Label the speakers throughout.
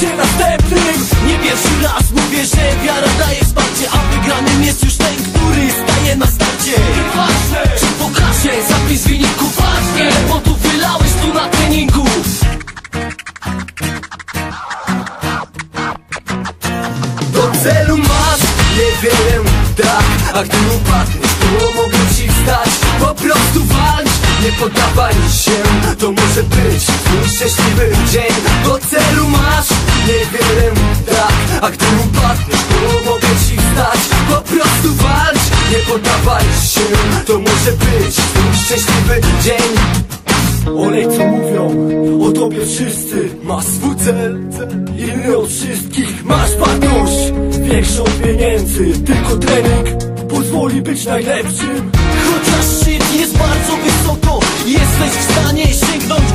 Speaker 1: się następnym.
Speaker 2: Nie pierwszy raz mówię, że wiara daje wsparcie A wygranym jest już ten, który staje na starcie. Czy pokażę zapis wyników ważnie Bo tu wylałeś tu na treningu.
Speaker 1: Do celu masz? Niewiele tak. A gdy upadniesz, to mogę ci wstać. Po prostu walcz, nie poddawaj się. To może być twój szczęśliwy dzień A gdy upadniesz, to mogę ci wstać? Po prostu walcz, nie poddawaj się. To może być szczęśliwy dzień. Olej co mówią o tobie wszyscy Masz swój cel, inny od wszystkich Masz wartość większą od pieniędzy. Tylko trening pozwoli być najlepszym.
Speaker 2: Chociaż szczyt jest bardzo wysoko Jesteś w stanie sięgnąć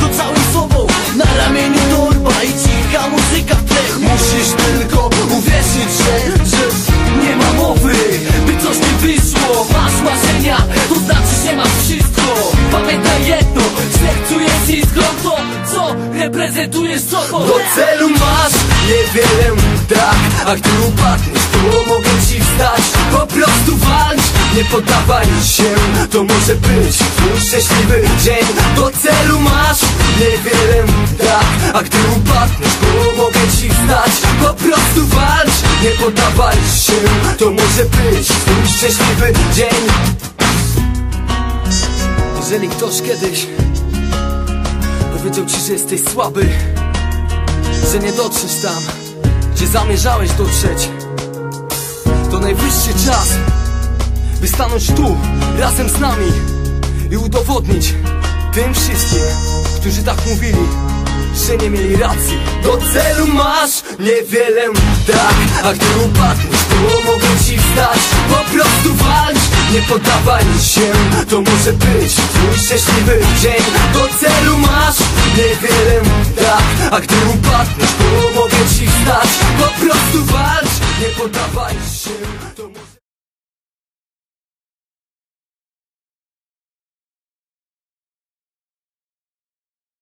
Speaker 1: że
Speaker 2: masz wszystko. Pamiętaj jedno, w sercu jest iskrą To, co reprezentujesz sobą
Speaker 1: do celu masz niewiele tak A gdy upadniesz, to mogę ci wstać. Po prostu walcz, nie poddawaj się To może być twój szczęśliwy dzień. Do celu masz niewiele tak A gdy upadniesz, to mogę ci wstać. Po prostu walcz, nie poddawaj się To może być twój szczęśliwy dzień Jeżeli ktoś kiedyś Powiedział ci, że jesteś słaby Że nie dotrzesz tam Gdzie zamierzałeś dotrzeć To najwyższy czas By stanąć tu Razem z nami I udowodnić Tym wszystkim Którzy tak mówili że nie mieli racji. Do celu masz niewiele tak A gdy upadniesz, to mogę ci nie poddawaj się To może być twój szczęśliwy dzień. Do celu masz niewiele tak A gdy upadniesz, to mogę ci